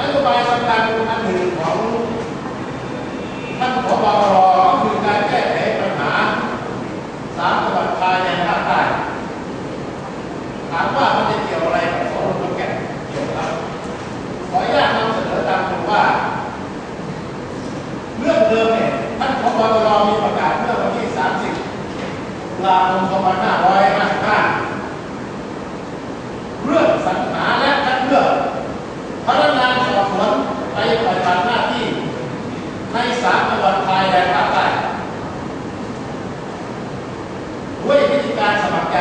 นโยบายสำคัญอันหนึ่งของท่านผบรก็คือการแก้ไขปัญหาสามจังหวัดชายแดนภาคใต้ถามว่ามันจะเกี่ยวอะไรกับสองลุงแก่นเกี่ยวครับขออนุญาตนำเสนอตามผมว่าเรื่องเดิมเนี่ยท่านพบตรมีประกาศเมื่อวันที่ 30ตุลาคม2555 เรื่องสรรหาและคัดเลือกพนักงานสอบสวนไปปฏิบัติหน้าที่ในสามจังหวัดชายแดนภาคใต้ด้วยวิธีการสมัครใจ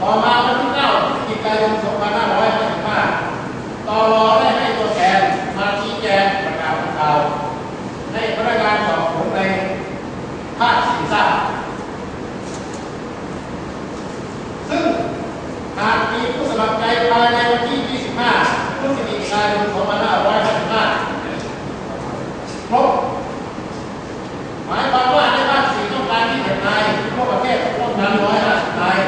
ต่อมาวันที่9พฤศจิกายน2555ตรอได้ให้ตัวแทนมาชี้แจงประกาศข่าวให้พนักงานสอบสวนในภาคสี่ทราบ ซึ่งหากมีผู้สมัครใจภายในวันที่ 25 พฤศจิกายน 2555ครบ หมายความว่าในภาคสี่ต้องการที่เห็นนายทั่วประเทศต้องการ150นาย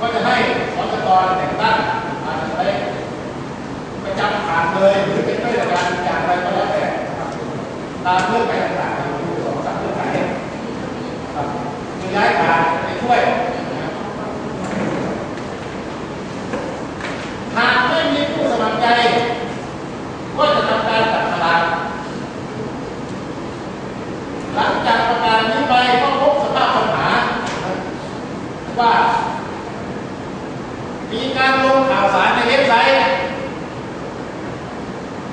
ก็จะให้สตกแต่งตั้งอาจจะไปประจำผ่านเลยหรือเป็นข้าราชการอย่างไรก็แล้วแต่นะครับตามเรื่องไขต่างๆที่มีสองสามเรื่องไขครับคือย้ายผ่ วยหากไม่มีผู้สมัครใจ ก็จะทำการจับฉลากหลังจากประกาศนี้ไปก็พบสภาพปัญหา ว่า มีการลงข่าวสารในเว็บไซต์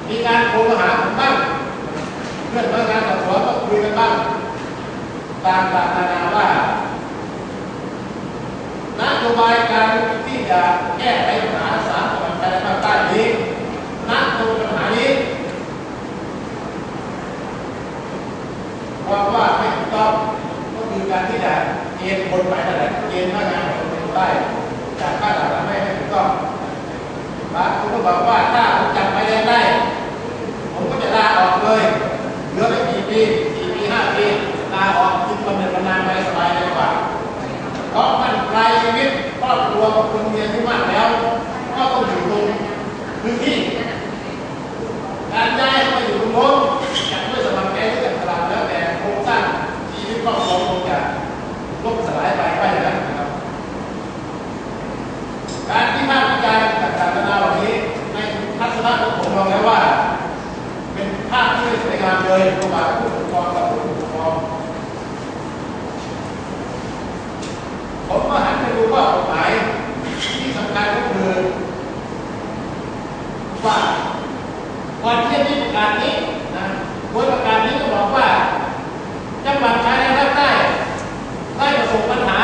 มีการโทรหาผมบ้างเพื่อนพนักงานสอบสวนก็คุยกันบ้างต่างๆนานาว่า นโยบายการที่จะแก้ไขปัญหาสามจังหวัดชายแดนภาคใต้นี้นักตรงปัญหานี้ว่าว่าไม่ถูกต้องก็คือการที่จะเกณฑ์คนไปนั่นแหละเกณฑ์พนักงานสอบสวนใต้จากค่าหลักฐานไม่ไม่ถูกต้องบางคนก็บอกว่าถ้าผมจับไปแดงได้ผมก็จะลาออกเลยเหลือไม่กี่ปีสี่ปีห้าปีลาออกคิดบำเน็จบำนาญไป ชีวิตครอบครัวกับคนเมียที่มากแล้ว ก็ต้องอยู่ตรงพื้นที่ การย้ายมาอยู่ตรงโน้นจะด้วยสมัครใจหรือจะสลับแล้วแต่โครงสร้างชีวิตครอบครัวคงจะล่มสลายไปไปอย่างนั้นนะครับ การที่ภาควิจารณ์ต่างๆนานาเหล่านี้ในทัศนะของผมมองแล้วว่า เป็นภาพที่ไม่สวยงามเลยระหว่างผู้ปกครองกับผู้ปกครองผมก็หันไปดูว่ากฎหมายที่สำคัญก็คือว่าก่อนที่จะมีประ กาศนี้นะโดยประกาศนี้ก็บอกว่า จังหวัดชายแดนภาคใต้ได้ประสบปัญหา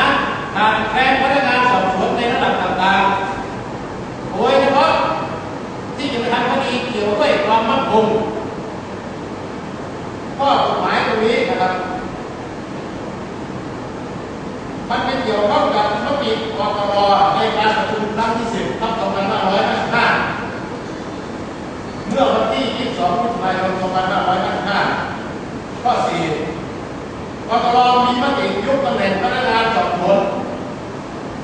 ขาดแคลนพนักงานสอบสวนในระดับต่างๆ โดยเฉพาะที่จะทำคดีเกี่ยวกับความมั่นคงข้อกฎหมายตรงนี้นะครับมันเป็นเกี่ยวข้องกับมติกกรในการประชุมครั้งที่10ทับ2555เมื่อวันที่ 2มิถุนายน2555ข้อ4กตรมีมติยุบตำแหน่งพนักงานสอบสวน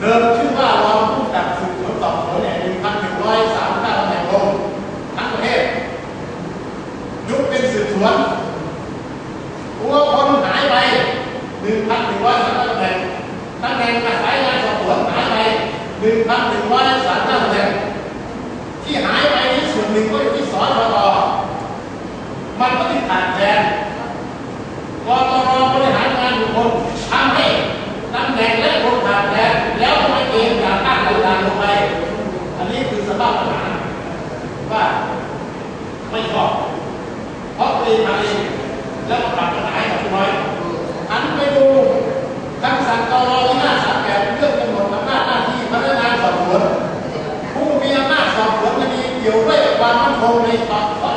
เดิมชื่อว่ารองผู้กับสืบสวนสอบสวนแห่งหนึ่งพันหนึ่งร้อยสามเก้าตำแหน่งลงทั้งประเทศ ยุบเป็นสืบสวนตัวคนหายไปหนึ่งพันหนึ่งร้อยสามเก้าตำแหน่งตำแหน่งสายงานสอบสวนหายไปหนึ่งพันหนึ่งร้อยสามเก้าตำแหน่งที่หายไปนี้ส่วนหนึ่งก็อยู่ที่สอน มันก็ที่ขาดแคลนกตรบริหารงานบุคคลทำให้ตำแหน่งและคนขาดแคลนแล้วก็ไม่เองจากข้างต่างๆลงไป อันนี้คือสภาพปัญหาว่าไม่ชอบเพราะตัวเองเองแล้วก็ปรับปัญหาให้กับน้อยหันไปดูคำสั่งตรที่หน้าสามแปดเรื่องกำหนดอำนาจหน้าที่พนักงานสอบสวนผู้มีอำนาจสอบสวนคดีเกี่ยวด้วยความมั่นคงในต่อ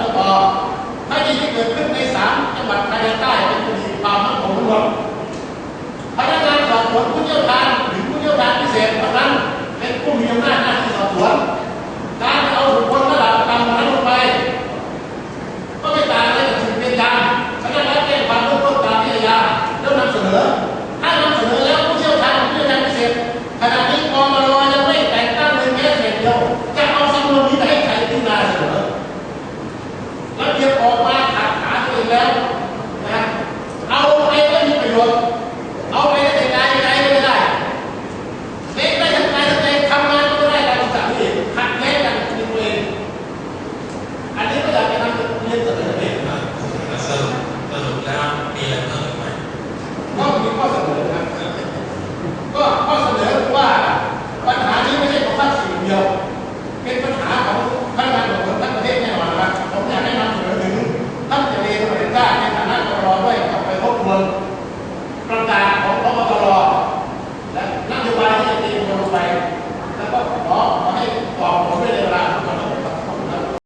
ที่เกิดขึ้นในสามจังหวัดชายแดนใต้เป็นคดีความมั่นคงทั้งหม